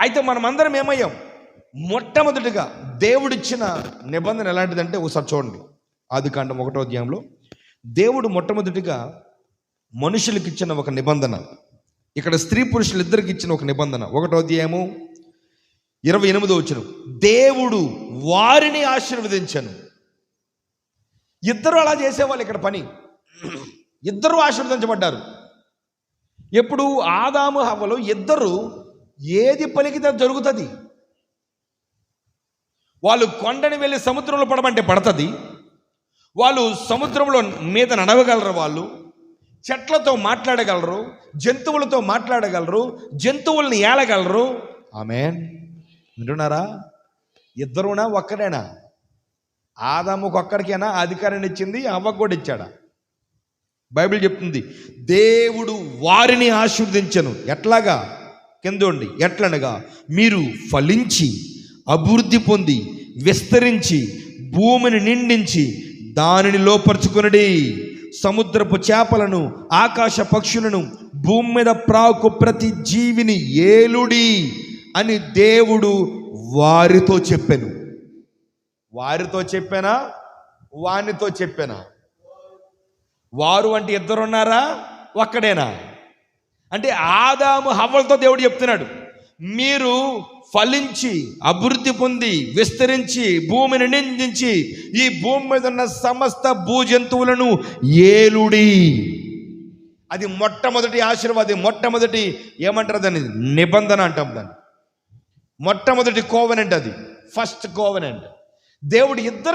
అయితే మనం అందరం ఏమయ్యాం? మొట్టమొదటిగా దేవుడిచ్చిన నిబంధన ఎలాంటిదంటే ఒకసారి చూడండి. ఆది కాండం ఒకటో అధ్యాయంలో దేవుడు మొట్టమొదటిగా మనుషులకు ఇచ్చిన ఒక నిబంధన ఇక్కడ స్త్రీ పురుషులు ఇద్దరికి ఇచ్చిన ఒక నిబంధన. ఒకటో అధ్యాయము ఇరవై ఎనిమిదో వచ్చిన దేవుడు వారిని ఆశీర్వదించను. ఇద్దరు అలా చేసేవాళ్ళు ఇక్కడ పని. ఇద్దరు ఆశీర్వదించబడ్డారు. ఎప్పుడు? ఆదాము హవ్వలు ఇద్దరు ఏది పలికితే అది జరుగుతుంది. వాళ్ళు కొండని వెళ్ళి సముద్రంలో పడమంటే పడుతుంది. వాళ్ళు సముద్రంలో మీద నడవగలరు వాళ్ళు. చెట్లతో మాట్లాడగలరు. జంతువులతో మాట్లాడగలరు. జంతువుల్ని ఏలగలరు. ఆమె వింటున్నారా? ఇద్దరునా ఒక్కడేనా? ఆదాముకు ఒక్కడికైనా? అధికారాన్ని ఇచ్చింది అవ్వకు కూడా ఇచ్చాడా? బైబిల్ చెప్తుంది దేవుడు వారిని ఆశీర్వదించను. ఎట్లాగా? కిందండి. ఎట్లనగా మీరు ఫలించి అభివృద్ధి పొంది విస్తరించి భూమిని నిండించి దానిని లోపరుచుకునడి. సముద్రపు చేపలను ఆకాశ పక్షులను భూమి మీద ప్రాకు ప్రతి జీవిని ఏలుడి అని దేవుడు వారితో చెప్పాను. వారితో చెప్పానా? వానితో చెప్పానా? వారు అంటే ఇద్దరున్నారా? ఒక్కడేనా? అంటే ఆదాము హవ్వలతో దేవుడు చెప్తున్నాడు మీరు ఫలించి అభివృద్ధి పొంది విస్తరించి భూమిని నిందించి ఈ భూమి మీద ఉన్న సమస్త భూజంతువులను ఏలుడి. అది మొట్టమొదటి ఆశీర్వాదం మొట్టమొదటి ఏమంటారు దాన్ని? నిబంధన అంటాం దాన్ని. మొట్టమొదటి కోవనెంట్ అది ఫస్ట్ కోవనెంట్ దేవుడు ఇద్దరు